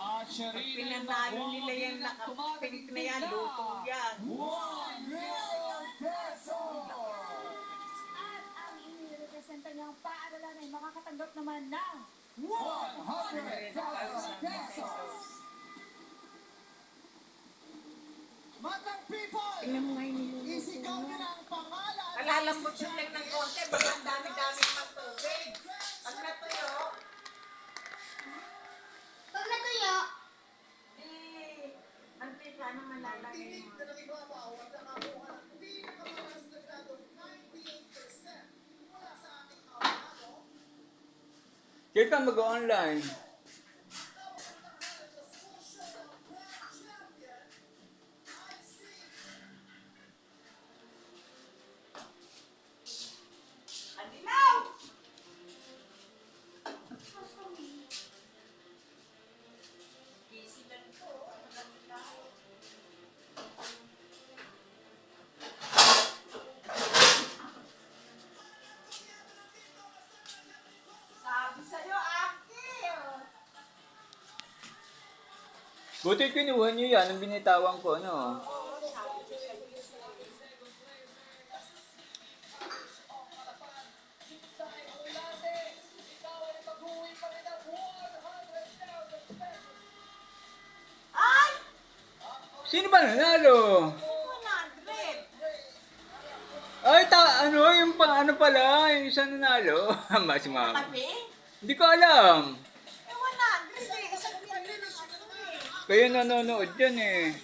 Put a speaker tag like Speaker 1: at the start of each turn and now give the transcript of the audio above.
Speaker 1: Pag pinanalo nila yan, nakapink na yan, luto yan.
Speaker 2: 1 million pesos!
Speaker 3: At ang inirepresenta niyang paaralan ay makakatanggap naman ng
Speaker 2: 100,000 pesos! Matang people! Isigaw nyo na ang pangalan!
Speaker 1: Palalambot yung lang ng konti, baka ang dami-dami pang tubig. Pag natuyo,
Speaker 4: Kaya ka mag-online. Buti kinuha niyo yan, ang binitawan ko, ano.
Speaker 1: Ay!
Speaker 4: Sino ba nanalo?
Speaker 1: 100!
Speaker 4: Ay, ta ano, yung pang ano pala, yung isa nanalo. Mas ma'am.
Speaker 1: Kami?
Speaker 4: Hindi ko alam.
Speaker 1: Eh, 100 eh. Isang million ang ano eh.
Speaker 4: Kayo nanonood dyan eh.